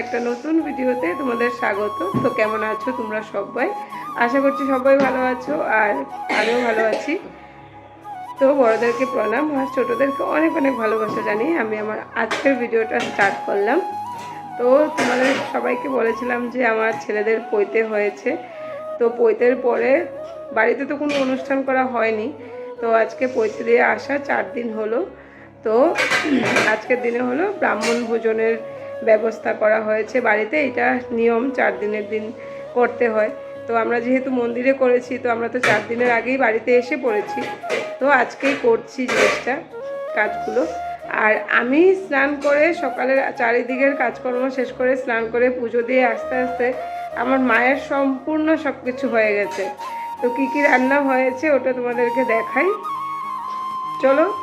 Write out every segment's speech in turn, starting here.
একটা নতুন ভিডিওতে তোমাদের স্বাগত। তো কেমন আছো তোমরা সবাই? আশা করছি সবাই ভালো আছো আর আমিও ভালো আছি। তো বড়োদেরকে প্রণাম আর ছোটোদেরকে অনেক অনেক ভালোবাসা জানিয়ে আমি আমার আজকের ভিডিওটা স্টার্ট করলাম। তো তোমাদের সবাইকে বলেছিলাম যে আমার ছেলেদের পৈতে হয়েছে। তো পৈতের পরে বাড়িতে তো কোনো অনুষ্ঠান করা হয়নি। তো আজকে পৈতে দিয়ে আসা চার দিন হলো। তো আজকের দিনে হলো ব্রাহ্মণ ভোজনের ব্যবস্থা করা হয়েছে। বাড়িতে এটা নিয়ম, চার দিনের দিন করতে হয়। তো আমরা যেহেতু মন্দিরে করেছি, তো আমরা তো চার দিনের আগেই বাড়িতে এসে পড়েছি। তো আজকেই করছি জিনিসটা, কাজগুলো। আর আমি স্নান করে সকালের চারিদিকের কাজকর্ম শেষ করে স্নান করে পুজো দিয়ে আস্তে আস্তে আমার মায়ের সম্পূর্ণ সব কিছু হয়ে গেছে। তো কী কী রান্না হয়েছে ওটা তোমাদেরকে দেখাই। চলো।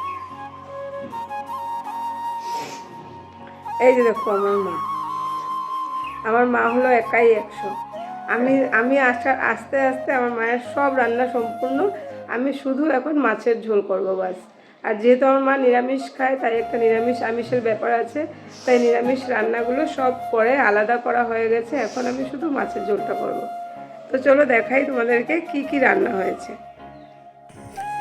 এই যে দেখো আমার মা। আমার মা হলো একাই একশো। আমি আমি আসা আস্তে আস্তে আমার মায়ের সব রান্না সম্পূর্ণ আমি শুধু এখন মাছের ঝোল করব বাস। আর যেহেতু আমার মা নিরামিষ খায়, তাই একটা নিরামিষ আমিষের ব্যাপার আছে। তাই নিরামিষ রান্নাগুলো সব পরে আলাদা করা হয়ে গেছে, এখন আমি শুধু মাছের ঝোলটা করব। তো চলো দেখাই তোমাদেরকে কি কি রান্না হয়েছে।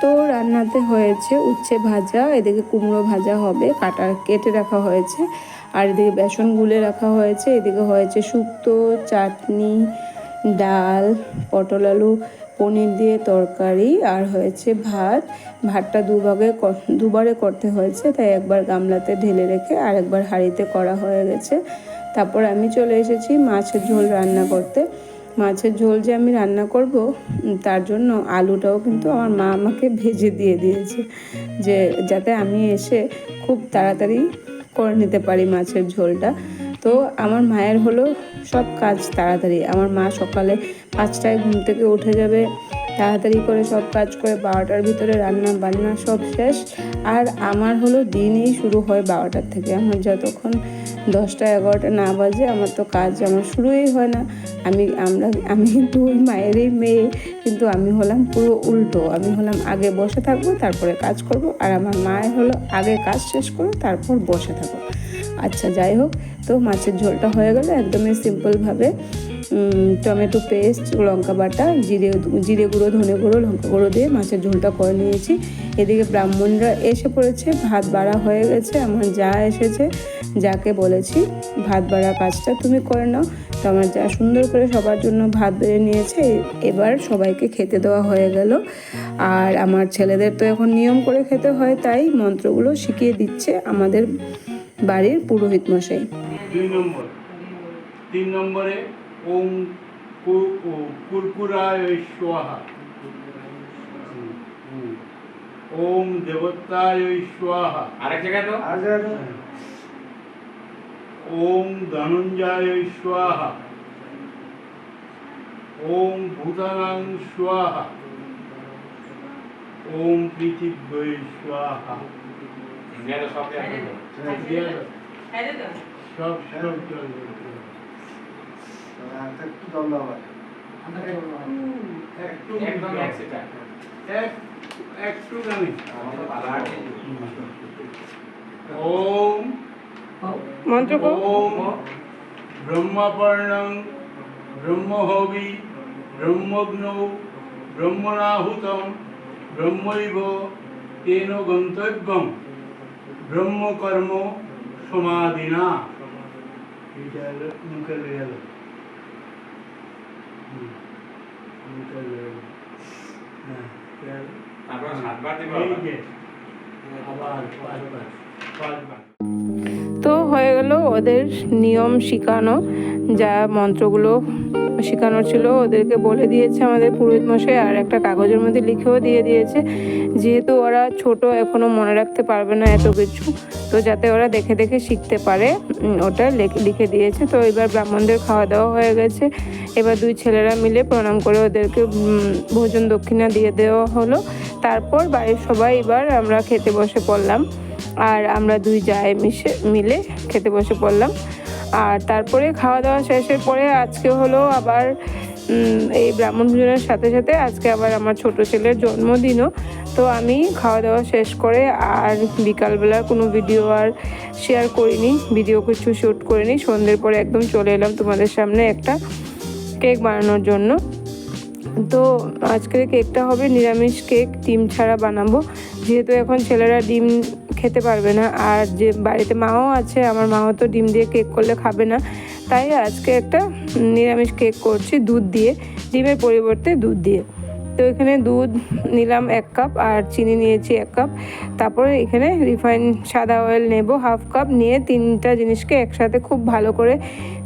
তো রান্নাতে হয়েছে উচ্ছে ভাজা, এদিকে কুমড়ো ভাজা হবে, কাটা, কেটে রাখা হয়েছে। আর এদিকে বেসন গুলে রাখা হয়েছে, এদিকে হয়েছে শুক্তো, চাটনি, ডাল, পটল আলু, পনির দিয়ে তরকারি আর হয়েছে ভাত। ভাতটা দুভাগে দুবারে করতে হয়েছে, তাই একবার গামলাতে ঢেলে রেখে আর একবার হাঁড়িতে করা হয়ে গেছে। তারপর আমি চলে এসেছি মাছের ঝোল রান্না করতে। মাছের ঝোল যে আমি রান্না করব তার জন্য আলুটাও কিন্তু আমার মা আমাকে ভেজে দিয়ে দিয়েছে, যে যাতে আমি এসে খুব তাড়াতাড়ি করে নিতে পারি মাছের ঝোলটা। তো আমার মায়ের হলো সব কাজ তাড়াতাড়ি। আমার মা সকালে পাঁচটায় ঘুম থেকে উঠে যাবে, তাড়াতাড়ি করে সব কাজ করে বারোটার ভিতরে রান্না বান্না সব শেষ। আর আমার হলো দিনই শুরু হয় বারোটার থেকে। আমার যতক্ষণ দশটা এগারোটা না বাজে, আমার তো কাজ আমার শুরুই হয় না। আমি, আমরা, আমি কিন্তু ওই মায়েরই মেয়ে, কিন্তু আমি হলাম পুরো উল্টো। আমি হলাম আগে বসে থাকব, তারপরে কাজ করব, আর আমার মায়ের হলো আগে কাজ শেষ করো তারপর বসে থাকো আচ্ছা যাই হোক, তো মাছের ঝোলটা হয়ে গেলে একদমই সিম্পলভাবে। টমেটো পেস্ট, লঙ্কা বাটা, জিরে জিরে গুঁড়ো, ধনে গুঁড়ো, লঙ্কা গুঁড়ো দিয়ে মাছের ঝোলটা করে নিয়েছি। এদিকে ব্রাহ্মণরা এসে পড়েছে, ভাত বাড়া হয়ে গেছে, আমার যা এসেছে। যাকে বলেছি ভাত বাড়া কাজটা তুমি করে নাও। তো আমার যা সুন্দর করে সবার জন্য ভাত বেড়ে নিয়েছে এবার সবাইকে খেতে দেওয়া হয়ে গেল। আর আমার ছেলেদের তো এখন নিয়ম করে খেতে হয় তাই মন্ত্রগুলো শিখিয়ে দিচ্ছে আমাদের বাড়ির পুরোহিত মশাই। দুই নম্বর। তিন নম্বরে ওম কুরকুরায় স্বাহা। ওম দেবতায় স্বাহা। আরেক জায়গায় তো। ওম ধনঞ্জয় স্বাহা। ওম ভূতানাং স্বাহা। ওম পৃথিব্যৈ স্বাহা। ইন্ডিয়াতে সব সব সব একটু একটু জানি। ওম মন্ত্র। ওম ব্রহ্মপর্ণং ব্রহ্মহবি ব্রহ্মগ্নৌ ব্রহ্মণাহুতম ব্রহ্মৈব তেন গন্তব্যম ব্রহ্মকর্ম সমাধিনা এটা মুখে লয়ে গেল মুখে লয়ে গেল হ্যাঁ এবার সাতবার দিবো আবার। আবার পাঁচবার পাঁচবার তো হয়ে গেল ওদের নিয়ম শেখানো, যা মন্ত্রগুলো শেখানো ছিল। ওদেরকে বলে দিয়েছে আমাদের পুরোহিত মশাই, আর একটা কাগজের মধ্যে লিখেও দিয়ে দিয়েছে, যেহেতু ওরা ছোট, এখনও মনে রাখতে পারবে না এত কিছু। তো যাতে ওরা দেখে দেখে শিখতে পারে ওটা লিখে দিয়েছে। তো এবার ব্রাহ্মণদের খাওয়া দাওয়া হয়ে গেছে। এবার দুই ছেলেরা মিলে প্রণাম করে ওদেরকে ভোজন দক্ষিণা দিয়ে দেওয়া হলো। তারপর বাড়ির সবাই এবার আমরা খেতে বসে পড়লাম। আর আমরা দুই যায় মিশে মিলে খেতে বসে পড়লাম। আর তারপরে খাওয়া দাওয়া শেষের পরে আজকে হলো আবার এই ব্রাহ্মণ ভোজনের সাথে সাথে আজকে আবার আমার ছোট ছেলের জন্মদিনও। তো আমি খাওয়া দাওয়া শেষ করে আর বিকালবেলার কোনো ভিডিও আর শেয়ার করিনি ভিডিও কিছু শ্যুট করিনি। সন্ধ্যের পরে একদম চলে এলাম তোমাদের সামনে একটা কেক বানানোর জন্য। তো আজকের কেকটা হবে নিরামিষ কেক ডিম ছাড়া বানাবো। যেহেতু এখন ছেলেরা ডিম খেতে পারবে না। আর যে বাড়িতে মাও আছে, আমার মাও তো ডিম দিয়ে কেক করলে খাবে না। তাই আজকে একটা নিরামিষ কেক করছি দুধ দিয়ে, ডিমের পরিবর্তে দুধ দিয়ে। তো এখানে দুধ নিলাম এক কাপ আর চিনি নিয়েছি এক কাপ। তারপরে এখানে রিফাইন সাদা অয়েল নেব, হাফ কাপ নিয়ে তিনটা জিনিসকে একসাথে খুব ভালো করে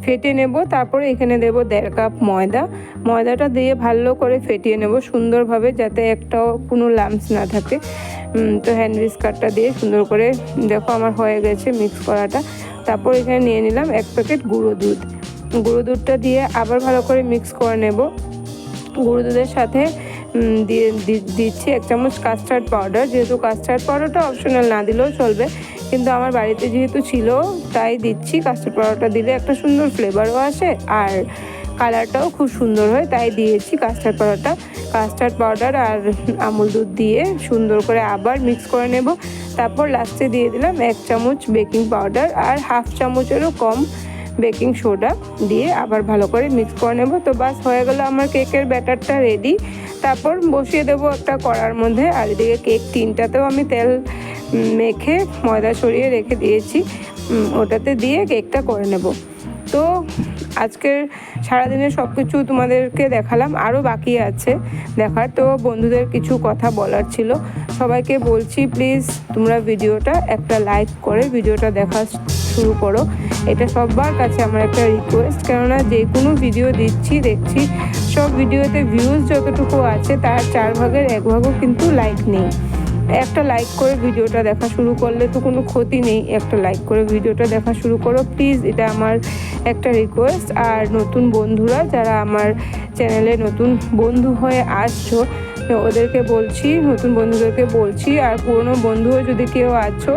ফেটে নেব। তারপরে এখানে দেব দেড় কাপ ময়দা। ময়দাটা দিয়ে ভালো করে ফেটিয়ে নেব সুন্দরভাবে যাতে একটাও কোনো লাম্পস না থাকে। তো হ্যান্ড বিস্কারটা দিয়ে সুন্দর করে দেখো আমার হয়ে গেছে মিক্স করাটা। তারপর এখানে নিয়ে নিলাম এক প্যাকেট গুঁড়ো দুধ। গুঁড়ো দুধটা দিয়ে আবার ভালো করে মিক্স করে নেব। গুঁড়ো দুধের সাথে দিয়ে দিচ্ছি এক চামচ কাস্টার্ড পাউডার যেহেতু কাস্টার্ড পাউডারটা অপশনাল না দিলেও চলবে। কিন্তু আমার বাড়িতে যেহেতু ছিল, তাই দিচ্ছি। কাস্টার্ড পাউডারটা দিলে একটা সুন্দর ফ্লেভারও আসে আর কালারটাও খুব সুন্দর হয়, তাই দিয়েছি কাস্টার্ড পাউডারটা কাস্টার্ড পাউডার আর আমুল দুধ দিয়ে সুন্দর করে আবার মিক্স করে নেব। তারপর লাস্টে দিয়ে দিলাম এক চামচ বেকিং পাউডার আর হাফ চামচেরও কম বেকিং সোডা দিয়ে আবার ভালো করে মিক্স করে নেব। তো বাস, হয়ে গেল আমার কেকের ব্যাটারটা রেডি তারপর বসিয়ে দেবো একটা কড়ার মধ্যে। আর এদিকে কেক টিনটাতেও আমি তেল মেখে ময়দা সরিয়ে রেখে দিয়েছি। ওটাতে দিয়ে কেকটা করে নেব। তো আজকের সারাদিনের সব কিছু তোমাদেরকে দেখালাম আরও বাকি আছে দেখার। তো বন্ধুদের কিছু কথা বলার ছিল। সবাইকে বলছি প্লিজ তোমরা ভিডিওটা একটা লাইক করে ভিডিওটা দেখা শুরু করো। এটা সবার কাছে আমার একটা রিকোয়েস্ট কেননা যে কোনো ভিডিও দিচ্ছি, দেখছি, সব ভিডিওতে ভিউজ যতটুকু আছে, তার চার ভাগের এক ভাগও কিন্তু লাইক নেই। একটা লাইক করে ভিডিওটা দেখা শুরু করলে তো কোনো ক্ষতি নেই, একটা লাইক করে ভিডিওটা দেখা শুরু করো। প্লিজ এটা আমার একটা রিকোয়েস্ট আর নতুন বন্ধুরা যারা আমার চ্যানেলে নতুন বন্ধু হয়ে আসছো, ওদেরকে বলছি, নতুন বন্ধুদেরকে বলছি, আর পুরনো বন্ধুও যদি কেউ আছো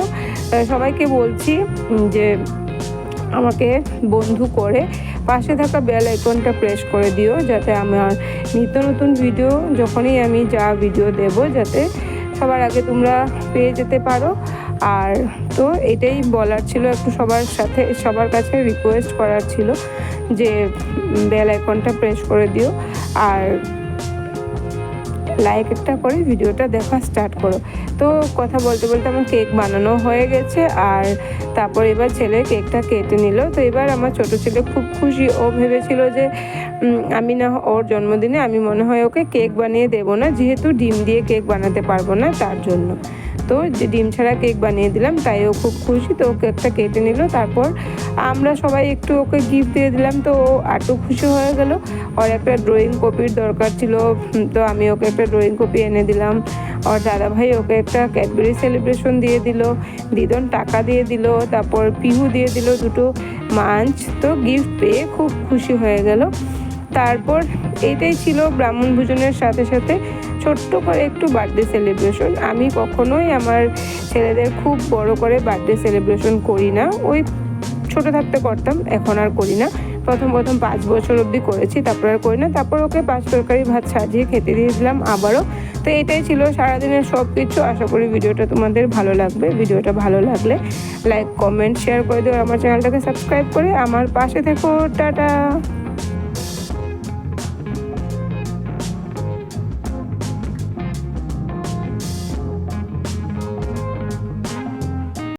সবাইকে বলছি যে আমাকে বন্ধু করে পাশে থাকা বেল আইকনটা প্রেস করে দিও, যাতে আমার নিত্য নতুন ভিডিও যখনই আমি যা ভিডিও দেব, যাতে সবার আগে তোমরা পেয়ে যেতে পারো। আর তো এটাই বলার ছিল, একটু সবার সাথে, সবার কাছে রিকোয়েস্ট করার ছিল যে বেল আইকনটা প্রেস করে দিও। আর লাইক একটা করে, ভিডিওটা দেখা স্টার্ট করো। তো কথা বলতে বলতে আমার কেক বানানো হয়ে গেছে, আর তারপর এবার ছেলে কেকটা কেটে নিল। তো এবার আমার ছোট ছেলে খুব খুশি। ও ভেবেছিল যে আমি না, ওর জন্মদিনে আমি মনে হয় ওকে কেক বানিয়ে দেবো না, যেহেতু ডিম দিয়ে কেক বানাতে পারব না তার জন্য। তো যে ডিম ছাড়া কেক বানিয়ে দিলাম, তাই ও খুব খুশি, তো ও কেকটা কেটে নিল। তারপর আমরা সবাই একটু ওকে গিফট দিয়ে দিলাম, তো ও আটু খুশি হয়ে গেল। ওর একটা ড্রয়িং কপির দরকার ছিল তো আমি ওকে একটা ড্রয়িং কপি এনে দিলাম। ওর দাদাভাই ওকে একটা ক্যাডবেরি সেলিব্রেশন দিয়ে দিল, দিদন টাকা দিয়ে দিল, তারপর পিহু দিয়ে দিল দুটো মাঞ্চ, তো গিফট পেয়ে খুব খুশি হয়ে গেল। তারপর এইটাই ছিল ব্রাহ্মণ ভোজনের সাথে সাথে ছোট্ট করে একটু বার্থডে সেলিব্রেশন আমি কখনোই আমার ছেলেদের খুব বড় করে বার্থডে সেলিব্রেশন করি না। ওই ছোট থাকতে করতাম, এখন আর করি না। প্রথম প্রথম পাঁচ বছর অবধি করেছি, তারপর আর করি না। তারপর ওকে পাঁচ তরকারি, ভাত সাজিয়ে খেতে দিয়েছিলাম আবারও। তো এটাই ছিল সারাদিনের সব কিছু আশা করি ভিডিওটা তোমাদের ভালো লাগবে। ভিডিওটা ভালো লাগলে লাইক কমেন্ট শেয়ার করে দিও। আমার চ্যানেলটাকে সাবস্ক্রাইব করে আমার পাশে থেকো। টাটা!